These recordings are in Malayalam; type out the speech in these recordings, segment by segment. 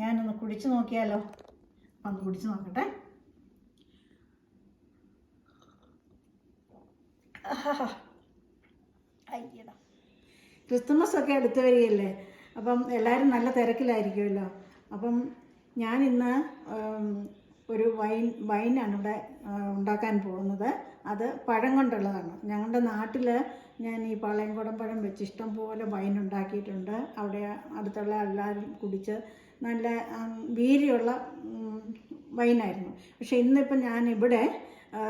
ഞാനൊന്ന് കുടിച്ചു നോക്കിയാലോ? ഒന്ന് കുടിച്ചു നോക്കട്ടെ. ക്രിസ്തുമസ് ഒക്കെ അടുത്ത് വരികയല്ലേ? അപ്പം എല്ലാവരും നല്ല തിരക്കിലായിരിക്കുമല്ലോ. അപ്പം ഞാൻ ഇന്ന് ഒരു വൈൻ വൈനാണ് ഇവിടെ ഉണ്ടാക്കാൻ പോകുന്നത്. അത് പഴം കൊണ്ടുള്ളതാണ്. ഞങ്ങളുടെ നാട്ടിൽ ഞാൻ ഈ പാളയംകുടം പഴം വെച്ച് ഇഷ്ടം പോലെ വൈൻ ഉണ്ടാക്കിയിട്ടുണ്ട്. അവിടെ അടുത്തുള്ള എല്ലാവരും കുടിച്ച് നല്ല വീര്യമുള്ള വൈനായിരുന്നു. പക്ഷേ ഇന്നിപ്പം ഞാനിവിടെ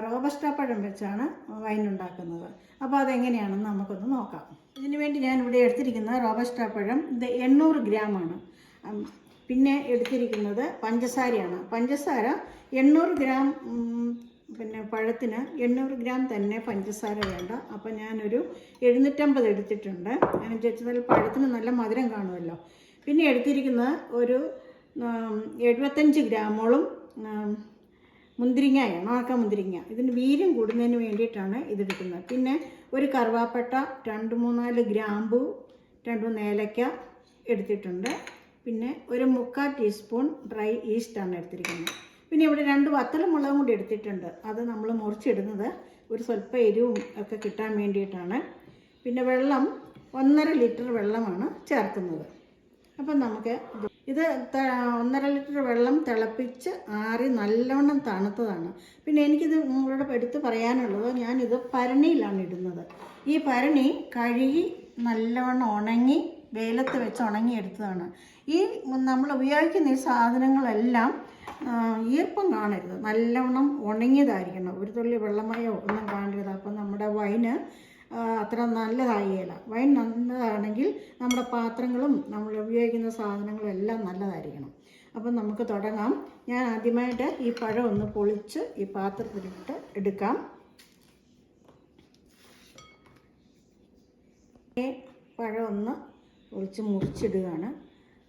റോബസ്റ്റ പഴം വെച്ചാണ് വൈൻ ഉണ്ടാക്കുന്നത് അപ്പോൾ അതെങ്ങനെയാണെന്ന് നമുക്കൊന്ന് നോക്കാം. ഇതിനു വേണ്ടി ഞാൻ ഇവിടെ എടുത്തിരിക്കുന്നത് റോബസ്റ്റ പഴം ഇത് എണ്ണൂറ് ഗ്രാമാണ്. പിന്നെ എടുത്തിരിക്കുന്നത് പഞ്ചസാരയാണ്. പഞ്ചസാര എണ്ണൂറ് ഗ്രാം പിന്നെ പഴത്തിന് എണ്ണൂറ് ഗ്രാം തന്നെ പഞ്ചസാര വേണ്ട. അപ്പോൾ ഞാനൊരു എഴുന്നൂറ്റമ്പത് എടുത്തിട്ടുണ്ട്. ഞാൻ വെച്ചാൽ പഴത്തിന് നല്ല മധുരം കാണുമല്ലോ. പിന്നെ എടുത്തിരിക്കുന്നത് ഒരു എഴുപത്തഞ്ച് ഗ്രാമോളം മുന്തിരിങ്ങയാണ് ഉണക്ക മുന്തിരിങ്ങ. ഇതിന് വീര്യം കൂടുന്നതിന് വേണ്ടിയിട്ടാണ് ഇതെടുക്കുന്നത്. പിന്നെ ഒരു കറുവാപ്പട്ട രണ്ട് മൂന്നാൽ ഗ്രാമ്പു രണ്ട് മൂന്ന് ഏലക്ക എടുത്തിട്ടുണ്ട്. പിന്നെ ഒരു മുക്കാൽ ടീസ്പൂൺ ഡ്രൈ ഈസ്റ്റാണ് എടുത്തിരിക്കുന്നത്. പിന്നെ ഇവിടെ രണ്ട് വത്തലമുളകും കൂടി എടുത്തിട്ടുണ്ട്. അത് നമ്മൾ മുറിച്ചിടുന്നത് ഒരു സ്വല്പം എരിവും ഒക്കെ കിട്ടാൻ വേണ്ടിയിട്ടാണ്. പിന്നെ വെള്ളം ഒന്നര ലിറ്റർ വെള്ളമാണ് ചേർക്കുന്നത്. അപ്പം നമുക്ക് ഇത് ഒന്നര ലിറ്റർ വെള്ളം തിളപ്പിച്ച് ആറി നല്ലവണ്ണം തണുത്തതാണ്. പിന്നെ എനിക്കിത് നിങ്ങളോട് എടുത്ത് പറയാനുള്ളത് ഞാനിത് പരണിയിലാണ് ഇടുന്നത്. ഈ പരണി കഴുകി നല്ലവണ്ണം ഉണങ്ങി വെയിലത്ത് വെച്ച് ഉണങ്ങി എടുത്തതാണ് ഈ നമ്മൾ ഉപയോഗിക്കുന്ന ഈ സാധനങ്ങളെല്ലാം ഈർപ്പം കാണരുത്. നല്ലവണ്ണം ഉണങ്ങിയതായിരിക്കണം. ഒരു തുള്ളി വെള്ളമയോ ഒന്നും കാണരുത്. അപ്പം നമ്മുടെ വൈന് അത്ര നല്ലതായില്ല വൈൻ നല്ലതാണെങ്കിൽ നമ്മുടെ പാത്രങ്ങളും നമ്മൾ ഉപയോഗിക്കുന്ന സാധനങ്ങളും എല്ലാം നല്ലതായിരിക്കണം. അപ്പം നമുക്ക് തുടങ്ങാം. ഞാൻ ആദ്യമായിട്ട് ഈ പഴം ഒന്ന് പൊളിച്ച് ഈ പാത്രത്തിലിട്ട് എടുക്കാം. പഴം ഒന്ന് പൊളിച്ച് മുറിച്ചിടുകയാണ്.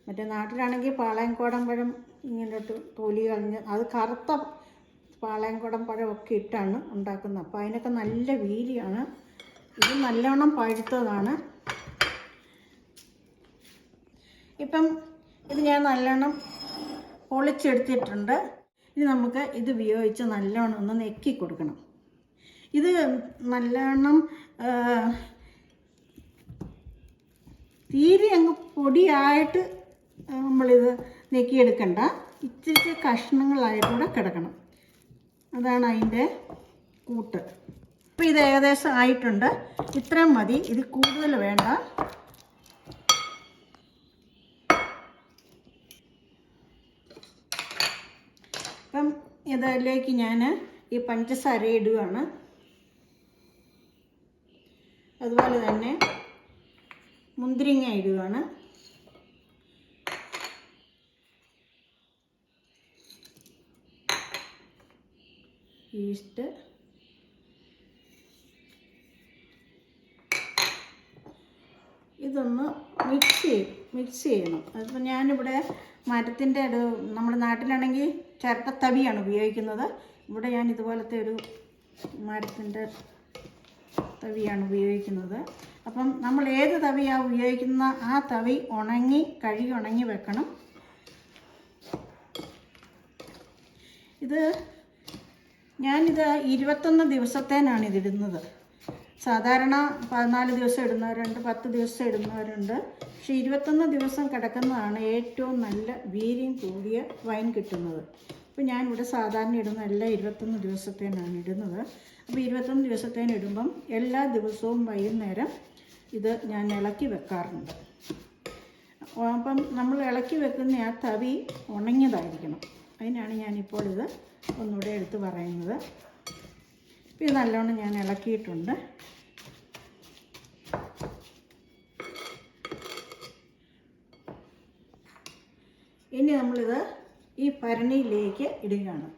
മറ്റേ നാട്ടിലാണെങ്കിൽ പാളയംകോടൻ പഴം ഇങ്ങനെ തൊലി കളഞ്ഞ് അത് കറുത്ത പാളയംകോടൻ പഴമൊക്കെ ഇട്ടാണ് ഉണ്ടാക്കുന്നത്. അപ്പോൾ അതിനൊക്കെ നല്ല വീതിയാണ് ഇത് നല്ലവണ്ണം പഴുത്തതാണ്. ഇപ്പം ഇത് ഞാൻ നല്ലോണം പൊളിച്ചെടുത്തിട്ടുണ്ട്. ഇനി നമുക്ക് ഇത് ഉപയോഗിച്ച് നല്ലോണം ഒന്ന് നെക്കി കൊടുക്കണം. ഇത് നല്ലോണം തീരെ അങ്ങ് പൊടിയായിട്ട് നമ്മളിത് നെക്കിയെടുക്കണ്ട. ഇച്ചിരി കഷ്ണങ്ങളായിട്ടൂടെ കിടക്കണം. അതാണ് അതിന്റെ കൂട്ട്. അപ്പോൾ ഇത് ഏകദേശം ആയിട്ടുണ്ട്. ഇത്രയും മതി. ഇത് കൂടുതൽ വേണ്ട. അപ്പം ഇതിലേക്ക് ഞാൻ ഈ പഞ്ചസാര ഇടുകയാണ് അതുപോലെ തന്നെ മുന്തിരിങ്ങ ഇടുകയാണ് ഈസ്റ്റ്. ഇതൊന്ന് മിക്സ് ചെയ്യും മിക്സ് ചെയ്യണം. അതിപ്പോൾ ഞാനിവിടെ മരത്തിന്റെ ഒരു നമ്മുടെ നാട്ടിലാണെങ്കിൽ ചിരട്ടത്തവിയാണ് ഉപയോഗിക്കുന്നത്. ഇവിടെ ഞാൻ ഇതുപോലത്തെ ഒരു മരത്തിന്റെ തവിയാണ് ഉപയോഗിക്കുന്നത്. അപ്പം നമ്മൾ ഏത് തവിയാണ് ഉപയോഗിക്കുന്ന ആ തവി ഉണങ്ങി കഴുകി ഉണങ്ങി വെക്കണം. ഇത് ഞാനിത് ഇരുപത്തൊന്ന് ദിവസത്തേനാണ് ഇതിടുന്നത്. സാധാരണ പതിനാല് ദിവസം ഇടുന്നവരുണ്ട് പത്ത് ദിവസം ഇടുന്നവരുണ്ട്. പക്ഷേ ഇരുപത്തൊന്ന് ദിവസം കിടക്കുന്നതാണ് ഏറ്റവും നല്ല വീര്യം കൂടിയ വൈൻ കിട്ടുന്നത്. അപ്പോൾ ഞാനിവിടെ സാധാരണ ഇടുന്ന എല്ലാം ഇരുപത്തൊന്ന് ദിവസത്തേനാണ് ഇടുന്നത്. അപ്പോൾ ഇരുപത്തൊന്ന് ദിവസത്തേന് ഇടുമ്പം എല്ലാ ദിവസവും വൈകുന്നേരം ഇത് ഞാൻ ഇളക്കി വെക്കാറുണ്ട്. അപ്പം നമ്മൾ ഇളക്കി വെക്കുന്ന ആ തവി ഉണങ്ങിയതായിരിക്കണം. അതിനാണ് ഞാനിപ്പോൾ ഇത് ഒന്നുകൂടെ എടുത്ത് പറയുന്നത്. ഇത് നല്ലോണം ഞാൻ ഇളക്കിയിട്ടുണ്ട്. ഇനി നമ്മളിത് ഈ പരണിയിലേക്ക് ഇടുകയാണ്.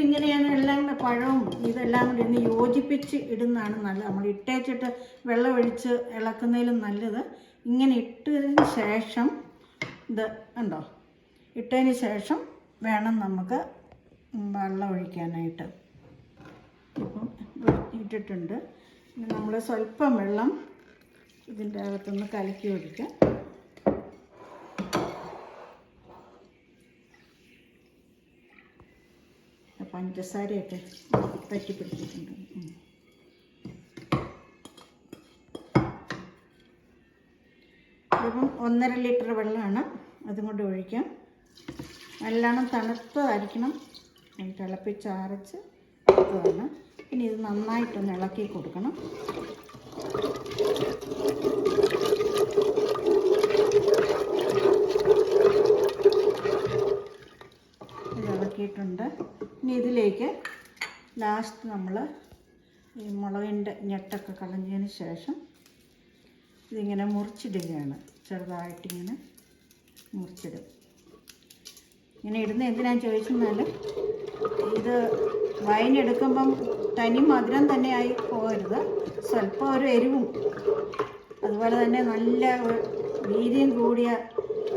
ഇതിങ്ങനെയാണ് എല്ലാം കൂടെ പഴവും ഇതെല്ലാം കൂടി ഇന്ന് യോജിപ്പിച്ച് ഇടുന്നതാണ് നല്ലത്. നമ്മൾ ഇട്ടേച്ചിട്ട് വെള്ളം ഒഴിച്ച് ഇളക്കുന്നതിലും നല്ലത്. ഇങ്ങനെ ഇട്ടതിന് ശേഷം ഇത് ഉണ്ടോ ഇട്ടതിന് ശേഷം വേണം നമുക്ക് വെള്ളം ഒഴിക്കാനായിട്ട്. ഇപ്പം ഇട്ടിട്ടുണ്ട്. നമ്മൾ സ്വല്പം വെള്ളം ഇതിന്റെ അകത്തുനിന്ന് കലക്കി ഒഴിക്കാം. പഞ്ചസാരയൊക്കെ പറ്റി പിടിച്ചിട്ടുണ്ട് ഉം. ഇതിപ്പം ഒന്നര ലിറ്റർ വെള്ളമാണ് അതും കൊണ്ട് ഒഴിക്കാം. നല്ലോണം തണുത്തതായിരിക്കണം. അത് തിളപ്പിച്ചാറച്ച് വേണം ഇനി ഇത് നന്നായിട്ടൊന്ന് ഇളക്കി കൊടുക്കണം ഇത് ഇളക്കിയിട്ടുണ്ട് ഇനി ഇതിലേക്ക് ലാസ്റ്റ് നമ്മൾ ഈ മുളകിന്റെ ഞെട്ടൊക്കെ കളഞ്ഞതിന് ശേഷം ഇതിങ്ങനെ മുറിച്ചിടുകയാണ്. ചെറുതായിട്ടിങ്ങനെ മുറിച്ചിടും. ഇങ്ങനെ ഇടുന്ന എന്തിനാന്ന് ചോദിച്ചെന്നാൽ ഇത് വൈൻ എടുക്കുമ്പം തനി മധുരം തന്നെ ആയി പോകരുത്. സ്വല്പം ഒരു എരിവും. അതുപോലെ തന്നെ നല്ല വീതിയും കൂടിയ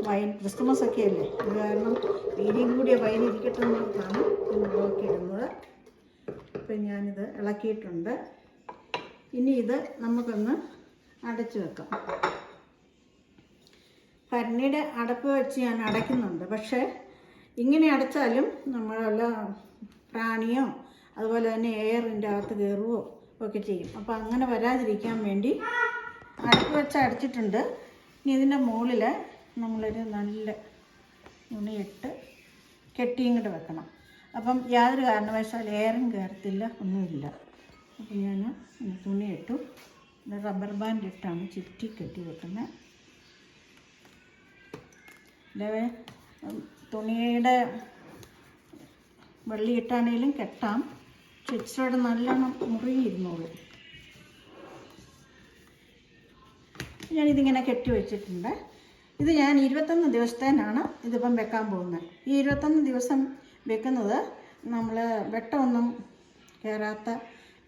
വൈൻ ക്രിസ്തുമസ് ഒക്കെ അല്ലേ അത് കാരണം വീതിയും കൂടിയ വൈൻ ഇരിക്കട്ടെ എന്നിട്ടാണ് മുളകൊക്കെ ഇടുന്നത് ഇപ്പം ഞാനിത് ഇളക്കിയിട്ടുണ്ട്. ഇനി ഇത് നമുക്കൊന്ന് അടച്ചു വെക്കാം. ഭരണിയുടെ അടപ്പ് വെച്ച് ഞാൻ അടയ്ക്കുന്നുണ്ട്. പക്ഷേ ഇങ്ങനെ അടച്ചാലും നമ്മളല്ല പ്രാണിയോ അതുപോലെ തന്നെ എയറിന്റെ അകത്ത് കയറുകയോ ഒക്കെ ചെയ്യും. അപ്പോൾ അങ്ങനെ വരാതിരിക്കാൻ വേണ്ടി അടപ്പ് വെച്ച് അടച്ചിട്ടുണ്ട്. ഇനി ഇതിന്റെ മുകളിൽ നമ്മളൊരു നല്ല ഉണിയിട്ട് കെട്ടിയും കൂടെ വെക്കണം. അപ്പം യാതൊരു കാരണവശാൽ എയറും കയറത്തില്ല ഒന്നുമില്ല. അപ്പം ഞാൻ തുണി ഇട്ടു റബ്ബർ ബാൻഡ് ഇട്ടാണ് ചുറ്റി കെട്ടി വെക്കുന്നത്. ഇതേ തുണിയുടെ വെള്ളി ഇട്ടാണേലും കെട്ടാം. ചുറ്റോടെ നല്ലോണം മുറിയിരുന്നോളൂ ഞാനിതിങ്ങനെ കെട്ടി വെച്ചിട്ടുണ്ട്. ഇത് ഞാൻ ഇരുപത്തൊന്ന് ദിവസത്തേനാണ് ഇതിപ്പം വെക്കാൻ പോകുന്നത്. ഈ ഇരുപത്തൊന്ന് ദിവസം വെക്കുന്നത് നമ്മൾ വെട്ടമൊന്നും കയറാത്ത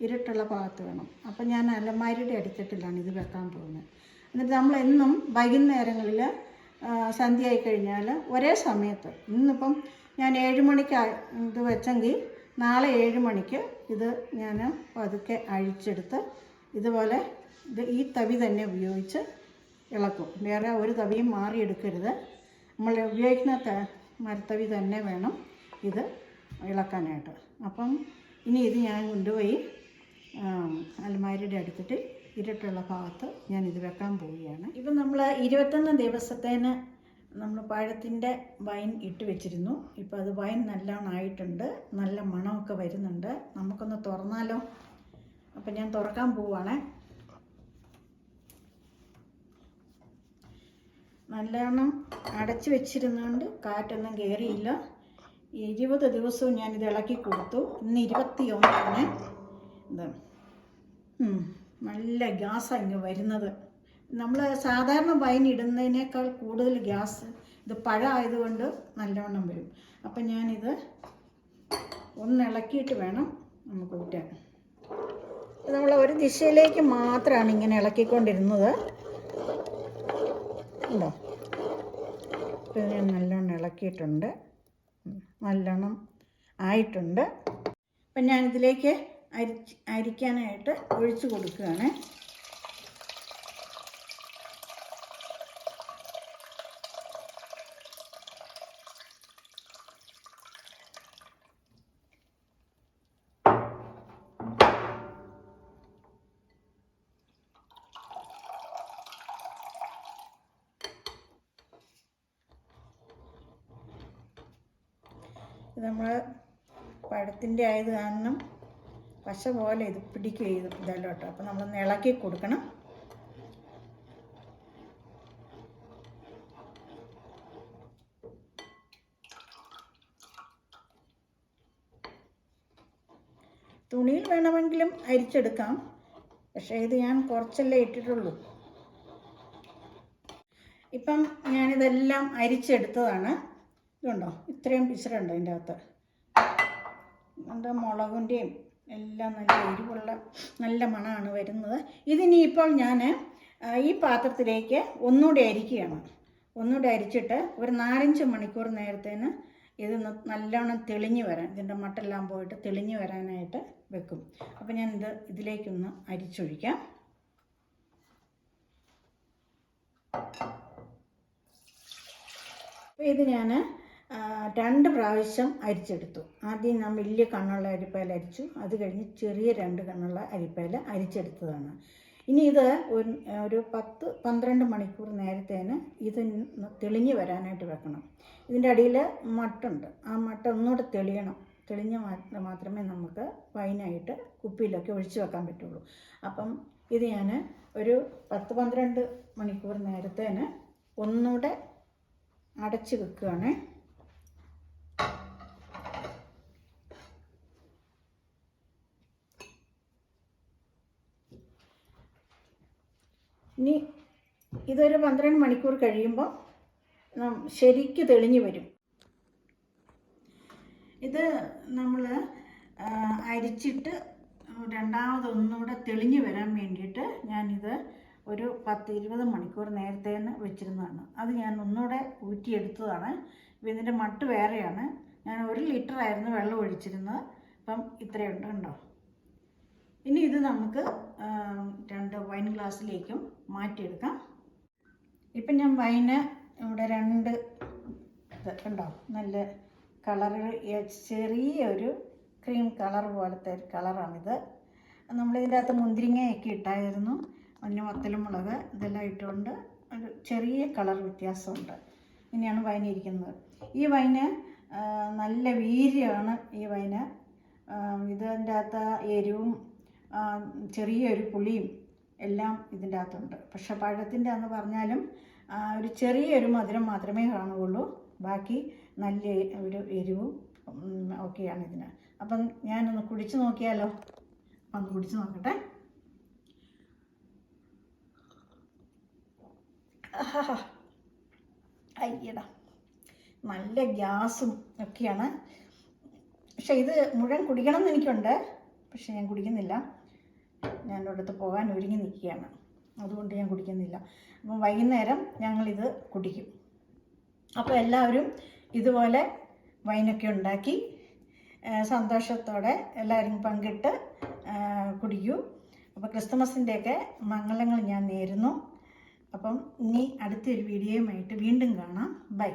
ഇരുട്ടുള്ള ഭാഗത്ത് വേണം. അപ്പം ഞാൻ അലമാരിയുടെ അടിത്തട്ടിലാണ് ഇത് വെക്കാൻ പോകുന്നത്. എന്നിട്ട് നമ്മൾ എന്നും വൈകുന്നേരങ്ങളിൽ സന്ധ്യയായി കഴിഞ്ഞാൽ ഒരേ സമയത്ത് ഇന്നിപ്പം ഞാൻ ഏഴ് മണിക്ക് ഇത് വെച്ചെങ്കിൽ നാളെ ഏഴ് മണിക്ക് ഇത് ഞാൻ പതുക്കെ അഴിച്ചെടുത്ത് ഇതുപോലെ ഇത് ഈ തവി തന്നെ ഉപയോഗിച്ച് ഇളക്കും. വേറെ ഒരു തവിയും മാറിയെടുക്കരുത് നമ്മൾ ഉപയോഗിക്കുന്ന മരത്തവി തന്നെ വേണം ഇത് ഇളക്കാനായിട്ട്. അപ്പം ഇനി ഇത് ഞാൻ കൊണ്ടുപോയി അലമാരിയുടെ അടുത്തിട്ട് ഇരുട്ടുള്ള ഭാഗത്ത് ഞാൻ ഇത് വെക്കാൻ പോവുകയാണ്. ഇപ്പം നമ്മൾ ഇരുപത്തൊന്ന് ദിവസത്തേന് നമ്മൾ പഴത്തിന്റെ വൈൻ ഇട്ട് വെച്ചിരുന്നു. ഇപ്പോൾ അത് വൈൻ നല്ലോണം ആയിട്ടുണ്ട്. നല്ല മണമൊക്കെ വരുന്നുണ്ട്. നമുക്കൊന്ന് തുറന്നാലോ? അപ്പം ഞാൻ തുറക്കാൻ പോവുകയാണേ. നല്ലവണ്ണം അടച്ചു വെച്ചിരുന്നുകൊണ്ട് കാറ്റൊന്നും കയറിയില്ല ഇരുപത് ദിവസവും ഞാനിത് ഇളക്കി കൊടുത്തു. ഇന്ന് ഇരുപത്തി ഒന്നാണ് ഇത് നല്ല ഗ്യാസ് അങ്ങ് വരുന്നത്. നമ്മൾ സാധാരണ വൈൻ ഇടുന്നതിനേക്കാൾ കൂടുതൽ ഗ്യാസ് ഇത് പഴമായതുകൊണ്ട് നല്ലവണ്ണം വരും. അപ്പം ഞാനിത് ഒന്ന് ഇളക്കിയിട്ട് വേണം നമുക്ക് ഊറ്റാൻ. ഇത് നമ്മൾ ഒരു ദിശയിലേക്ക് മാത്രമാണ് ഇങ്ങനെ ഇളക്കിക്കൊണ്ടിരുന്നത്. ഉണ്ടോ? ഇത് ഞാൻ നല്ലോണം ഇളക്കിയിട്ടുണ്ട്. നല്ലോണം ആയിട്ടുണ്ട്. അപ്പം ഞാനിതിലേക്ക് അരി അരിക്കാനായിട്ട് ഒഴിച്ച് കൊടുക്കുകയാണ്. ഇത് നമ്മൾ പഴത്തിന്റെ ആയത് കാരണം പശ പോലെ ഇത് പിടിക്കുക ഇത് ഇതല്ലോട്ടോ. അപ്പോൾ നമ്മൾ ഇളക്കി കൊടുക്കണം. തുണിയിൽ വേണമെങ്കിലും അരിച്ചെടുക്കാം. പക്ഷേ ഇത് ഞാൻ കുറച്ചല്ലേ ഇട്ടിട്ടുള്ളൂ. ഇപ്പം ഞാനിതെല്ലാം അരിച്ചെടുത്തതാണ്. ഇതുണ്ടോ? ഇത്രയും പിച്ചറുണ്ട് അതിന്റെ അകത്ത്. എന്താ മുളകിന്റെയും എല്ലാം നല്ല എരിവുള്ള നല്ല മണമാണ് വരുന്നത്. ഇതിനിപ്പോൾ ഞാൻ ഈ പാത്രത്തിലേക്ക് ഒന്നുകൂടി അരിക്കുകയാണ്. ഒന്നുകൂടി അരിച്ചിട്ട് ഒരു നാലഞ്ച് മണിക്കൂർ നേരത്തേന് ഇത് നല്ലോണം തെളിഞ്ഞു വരാൻ ഇതിന്റെ മട്ടെല്ലാം പോയിട്ട് തെളിഞ്ഞു വരാനായിട്ട് വെക്കും. അപ്പോൾ ഞാൻ ഇത് ഇതിലേക്കൊന്ന് അരിച്ചൊഴിക്കാം. അപ്പോൾ ഇത് ഞാൻ രണ്ട് പ്രാവശ്യം അരിച്ചെടുത്തു. ആദ്യം ഞാൻ വലിയ കണ്ണുള്ള അരിപ്പയില അരിച്ചു. അത് കഴിഞ്ഞ് ചെറിയ രണ്ട് കണ്ണുള്ള അരിപ്പയില അരിച്ചെടുത്തതാണ്. ഇനി ഇത് ഒരു ഒരു പത്ത് പന്ത്രണ്ട് മണിക്കൂർ നേരത്തേന് ഇത് തെളിഞ്ഞു വരാനായിട്ട് വെക്കണം. ഇതിന്റെ അടിയിൽ മട്ടുണ്ട്. ആ മട്ട ഒന്നുകൂടെ തെളിയണം. തെളിഞ്ഞ മാത്രമേ നമുക്ക് ഫൈനായിട്ട് കുപ്പിയിലൊക്കെ ഒഴിച്ചു വെക്കാൻ പറ്റുള്ളൂ. അപ്പം ഇത് ഞാൻ ഒരു പത്ത് പന്ത്രണ്ട് മണിക്കൂർ നേരത്തേന് ഒന്നുകൂടെ അടച്ച് വെക്കുകയാണ്. ഇനി ഇതൊരു പന്ത്രണ്ട് മണിക്കൂർ കഴിയുമ്പോൾ ശരിക്ക് തെളിഞ്ഞു വരും. ഇത് നമ്മൾ അരിച്ചിട്ട് രണ്ടാമത് ഒന്നുകൂടെ തെളിഞ്ഞു വരാൻ വേണ്ടിയിട്ട് ഞാനിത് ഒരു പത്ത് ഇരുപത് മണിക്കൂർ നേരത്തെ വെച്ചിരുന്നതാണ്. അത് ഞാൻ ഒന്നുകൂടെ ഊറ്റിയെടുത്തതാണ്. ഇപ്പം ഇതിന്റെ മട്ട് വേറെയാണ്. ഞാൻ ഒരു ലിറ്ററായിരുന്നു വെള്ളം ഒഴിച്ചിരുന്നത്. അപ്പം ഇത്രയുണ്ട് കണ്ടോ? ഇനി ഇത് നമുക്ക് രണ്ട് വൈൻ ഗ്ലാസ്സിലേക്കും മാറ്റിയെടുക്കാം. ഇപ്പം ഞാൻ വൈന് ഇവിടെ രണ്ട് ഉണ്ടോ നല്ല കളറ് ചെറിയൊരു ക്രീം കളർ പോലത്തെ ഒരു കളറാണിത് നമ്മളിതിന്റെ അകത്ത് മുന്തിരിങ്ങയൊക്കെ ഇട്ടായിരുന്നു. മഞ്ഞ വത്തലും മുളക് ഇതെല്ലാം ഇട്ടുകൊണ്ട് ഒരു ചെറിയ കളർ വ്യത്യാസമുണ്ട്. ഇങ്ങനെയാണ് വൈൻ ഇരിക്കുന്നത്. ഈ വൈന് നല്ല വീര്യമാണ് ഈ വൈന് ഇതിന്റെ അകത്ത് എരിവും ചെറിയൊരു പുളിയും എല്ലാം ഇതിന്റെ അകത്തുണ്ട്. പക്ഷെ പഴത്തിന്റെ എന്ന് പറഞ്ഞാലും ഒരു ചെറിയൊരു മധുരം മാത്രമേ കാണുകയുള്ളൂ. ബാക്കി നല്ല ഒരു എരിവും ഒക്കെയാണ് ഇതിന്. അപ്പം ഞാനൊന്ന് കുടിച്ച് നോക്കിയാലോ? ഒന്ന് കുടിച്ച് നോക്കട്ടെ. അയ്യടാ. നല്ല ഗ്യാസും ഒക്കെയാണ്. പക്ഷെ ഇത് മുഴുവൻ കുടിക്കണം എന്ന് എനിക്കുണ്ട്. പക്ഷെ ഞാൻ കുടിക്കുന്നില്ല. ഞാൻ ഒരിടത്ത് പോകാൻ ഒരുങ്ങി നിൽക്കുകയാണ്. അതുകൊണ്ട് ഞാൻ കുടിക്കുന്നില്ല. അപ്പം വൈകുന്നേരം ഞങ്ങളിത് കുടിക്കും. അപ്പോൾ എല്ലാവരും ഇതുപോലെ വൈനൊക്കെ ഉണ്ടാക്കി സന്തോഷത്തോടെ എല്ലാവരും പങ്കിട്ട് കുടിക്കൂ. അപ്പോൾ ക്രിസ്തുമസിന്റെയൊക്കെ മംഗളങ്ങൾ ഞാൻ നേരുന്നു. അപ്പം ഇനി അടുത്തൊരു വീഡിയോയുമായിട്ട് വീണ്ടും കാണാം. ബൈ.